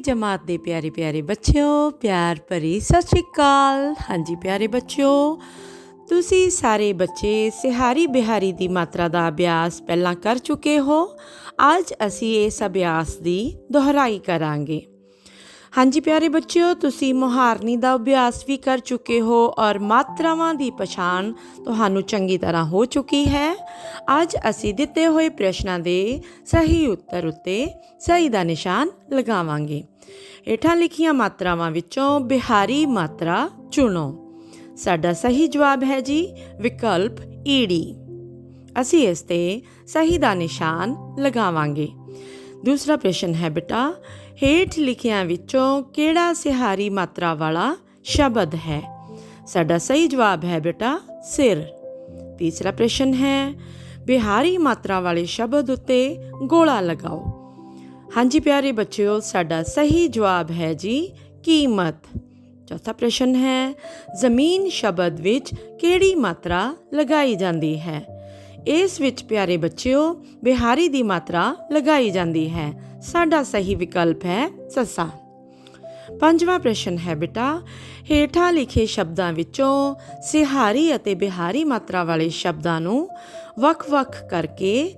ਜਮਾਤ ਦੇ ਪਿਆਰੇ ਪਿਆਰੇ ਬੱਚਿਓ, ਪਿਆਰ ਭਰੀ ਸਤਿ ਸ਼੍ਰੀ ਅਕਾਲ। ਹਾਂਜੀ ਪਿਆਰੇ ਬੱਚਿਓ, ਤੁਸੀਂ ਸਾਰੇ ਬੱਚੇ ਸਿਹਾਰੀ ਬਿਹਾਰੀ ਦੀ ਮਾਤਰਾ ਦਾ ਅਭਿਆਸ ਪਹਿਲਾਂ ਕਰ ਚੁੱਕੇ ਹੋ। ਅੱਜ ਅਸੀਂ ਇਸ ਅਭਿਆਸ ਦੀ ਦੁਹਰਾਈ ਕਰਾਂਗੇ। ਹਾਂਜੀ ਪਿਆਰੇ ਬੱਚਿਓ, ਤੁਸੀਂ ਮੁਹਾਰਨੀ ਦਾ ਅਭਿਆਸ ਵੀ ਕਰ ਚੁੱਕੇ ਹੋ ਔਰ ਮਾਤਰਾਵਾਂ ਦੀ ਪਛਾਣ ਤੁਹਾਨੂੰ ਚੰਗੀ ਤਰ੍ਹਾਂ ਹੋ ਚੁੱਕੀ ਹੈ। ਅੱਜ ਅਸੀਂ ਦਿੱਤੇ ਹੋਏ ਪ੍ਰਸ਼ਨਾਂ ਦੇ ਸਹੀ ਉੱਤਰ ਉੱਤੇ ਸਹੀ ਦਾ ਨਿਸ਼ਾਨ ਲਗਾਵਾਂਗੇ। ਹੇਠਾਂ ਲਿਖੀਆਂ ਮਾਤਰਾਵਾਂ ਵਿੱਚੋਂ ਬਿਹਾਰੀ ਮਾਤਰਾ ਚੁਣੋ। ਸਾਡਾ ਸਹੀ ਜਵਾਬ ਹੈ ਜੀ, ਵਿਕਲਪ ਈੜੀ ਅਸੀਂ ਇਸ ਤੇ ਸਹੀ ਦਾ ਨਿਸ਼ਾਨ ਲਗਾਵਾਂਗੇ। ਦੂਸਰਾ ਪ੍ਰਸ਼ਨ ਹੈ ਬੇਟਾ, ਹੇਠ ਲਿਖਿਆਂ ਵਿੱਚੋਂ ਕਿਹੜਾ ਸਿਹਾਰੀ ਮਾਤਰਾ ਵਾਲਾ ਸ਼ਬਦ ਹੈ? ਸਾਡਾ ਸਹੀ ਜਵਾਬ ਹੈ ਬੇਟਾ, ਸਿਰ। ਤੀਸਰਾ ਪ੍ਰਸ਼ਨ ਹੈ ਬਿਹਾਰੀ ਮਾਤਰਾ ਵਾਲੇ ਸ਼ਬਦ ਉੱਤੇ ਗੋਲਾ ਲਗਾਓ। ਹਾਂਜੀ ਪਿਆਰੇ ਬੱਚਿਓ, ਸਾਡਾ ਸਹੀ ਜਵਾਬ ਹੈ ਜੀ, ਕੀਮਤ। ਚੌਥਾ ਪ੍ਰਸ਼ਨ ਹੈ, ਜ਼ਮੀਨ ਸ਼ਬਦ ਵਿੱਚ ਕਿਹੜੀ ਮਾਤਰਾ ਲਗਾਈ ਜਾਂਦੀ ਹੈ? ਇਸ ਵਿੱਚ ਪਿਆਰੇ ਬੱਚਿਓ, ਬਿਹਾਰੀ ਦੀ ਮਾਤਰਾ ਲਗਾਈ ਜਾਂਦੀ ਹੈ। ਸਾਡਾ ਸਹੀ ਵਿਕਲਪ ਹੈ ਸੱਸਾ। ਪੰਜਵਾਂ ਪ੍ਰਸ਼ਨ ਹੈ ਬੇਟਾ, ਹੇਠਾਂ ਲਿਖੇ ਸ਼ਬਦਾਂ ਵਿੱਚੋਂ ਸਿਹਾਰੀ ਅਤੇ ਬਿਹਾਰੀ ਮਾਤਰਾ ਵਾਲੇ ਸ਼ਬਦਾਂ ਨੂੰ ਵੱਖ-ਵੱਖ ਕਰਕੇ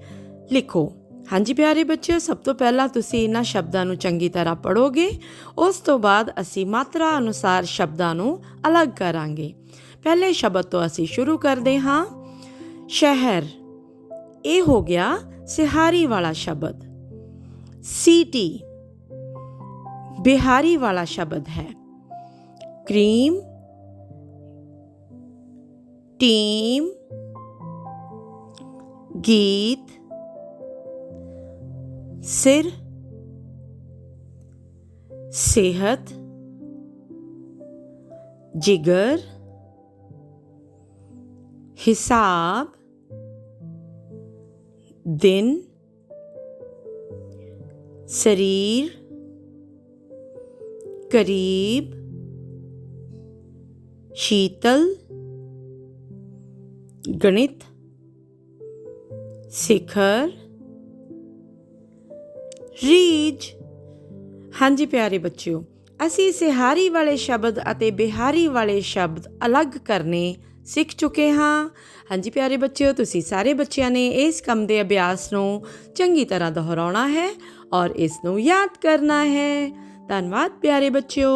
ਲਿਖੋ। ਹਾਂਜੀ ਪਿਆਰੇ ਬੱਚਿਓ, ਸਭ ਤੋਂ ਪਹਿਲਾਂ ਤੁਸੀਂ ਇਹਨਾਂ ਸ਼ਬਦਾਂ ਨੂੰ ਚੰਗੀ ਤਰ੍ਹਾਂ ਪੜੋਗੇ ਉਸ ਤੋਂ ਬਾਅਦ ਅਸੀਂ ਮਾਤਰਾ ਅਨੁਸਾਰ ਸ਼ਬਦਾਂ ਨੂੰ ਅਲੱਗ ਕਰਾਂਗੇ। ਪਹਿਲੇ ਸ਼ਬਦ ਤੋਂ ਅਸੀਂ ਸ਼ੁਰੂ ਕਰਦੇ ਹਾਂ। ਸ਼ਹਿਰ, ਇਹ ਹੋ ਗਿਆ ਸਿਹਾਰੀ ਵਾਲਾ ਸ਼ਬਦ। ਸੀਟੀ बिहारी वाला शब्द है। क्रीम टीम गीत सिर सेहत जिगर हिसाब दिन शरीर ਕਰੀਬ ਸ਼ੀਤਲ, ਗਣਿਤ, ਸਿਖਰ, ਰੀਜ। ਹਾਂਜੀ ਪਿਆਰੇ ਬੱਚਿਓ, ਅਸੀਂ ਸਿਹਾਰੀ ਵਾਲੇ ਸ਼ਬਦ ਅਤੇ ਬਿਹਾਰੀ ਵਾਲੇ ਸ਼ਬਦ ਅਲੱਗ ਕਰਨੇ ਸਿੱਖ ਚੁੱਕੇ ਹਾਂ। ਹਾਂਜੀ ਪਿਆਰੇ ਬੱਚਿਓ, ਤੁਸੀਂ ਸਾਰੇ ਬੱਚਿਆਂ ਨੇ ਇਸ ਕੰਮ ਦੇ ਅਭਿਆਸ ਨੂੰ ਚੰਗੀ ਤਰ੍ਹਾਂ ਦੁਹਰਾਉਣਾ ਹੈ ਔਰ ਇਸ ਨੂੰ ਯਾਦ ਕਰਨਾ ਹੈ। ਧੰਨਵਾਦ ਪਿਆਰੇ ਬੱਚਿਓ।